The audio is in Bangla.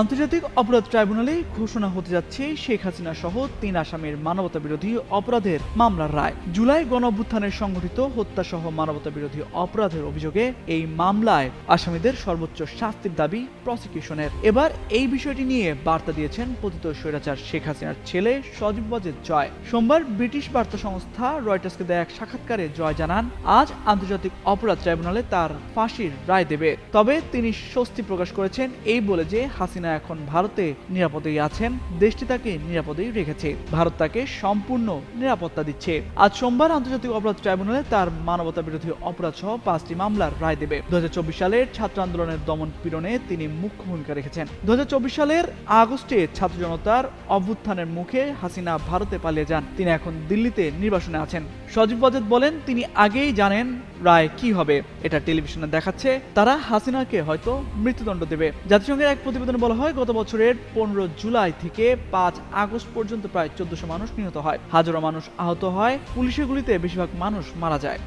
আন্তর্জাতিক অপরাধ ট্রাইব্যুনালে ঘোষণা হতে যাচ্ছে, শেখ হাসিনা সহ তিন আসামির মানবতা বিরোধী অপরাধের মামলার রায়। জুলাই গণ অভ্যুত্থানের সংঘটিত হত্যা সহ মানবতা বিরোধী অপরাধের অভিযোগে এই মামলায় আসামিদের সর্বোচ্চ শাস্তির দাবি প্রসিকিউশনের। এবার এই বিষয়টি নিয়ে বার্তা দিয়েছেন পতিত স্বৈরাচার শেখ হাসিনার ছেলে সজীব ওয়াজেদ জয়। সোমবার ব্রিটিশ বার্তা সংস্থা রয়টার্সকে দেয়া এক সাক্ষাৎকারে জয় জানান, আজ আন্তর্জাতিক অপরাধ ট্রাইব্যুনালে তার ফাঁসির রায় দেবে। তবে তিনি স্বস্তি প্রকাশ করেছেন এই বলে যে হাসিনা এখন ভারতে নিরাপদেই আছেন, দেশটি তাকে নিরাপদেই রেখেছে। ভারত তাকে সম্পূর্ণ নিরাপত্তা দিচ্ছে। আজ সোমবার আন্তর্জাতিক অপরাধ ট্রাইব্যুনালে তার মানবতা বিরোধী অপরাধ সহ পাঁচটি মামলার রায় দেবে। দু সালের ছাত্র আন্দোলনের দমন পীড়নে তিনি মুখ্য ভূমিকা রেখেছেন। দু সালের আগস্টে ছাত্র জনতার অভ্যুত্থানের মুখে হাসিনা ভারতে পালিয়ে যান। তিনি এখন দিল্লিতে নির্বাসনে আছেন। সজীব ওয়াজেদ বলেন, তিনি আগেই জানেন রায় কি হবে। এটা টেলিভিশনে দেখাচ্ছে, তারা হাসিনাকে হয়তো মৃত্যুদণ্ড দেবে। জাতিসংঘের এক প্রতিবেদনে বলা হয়, গত বছরের পনেরো জুলাই থেকে পাঁচ আগস্ট পর্যন্ত প্রায় চোদ্দশো মানুষ নিহত হয়। হাজারো মানুষ আহত হয়, পুলিশের গুলিতে বেশিরভাগ মানুষ মারা যায়।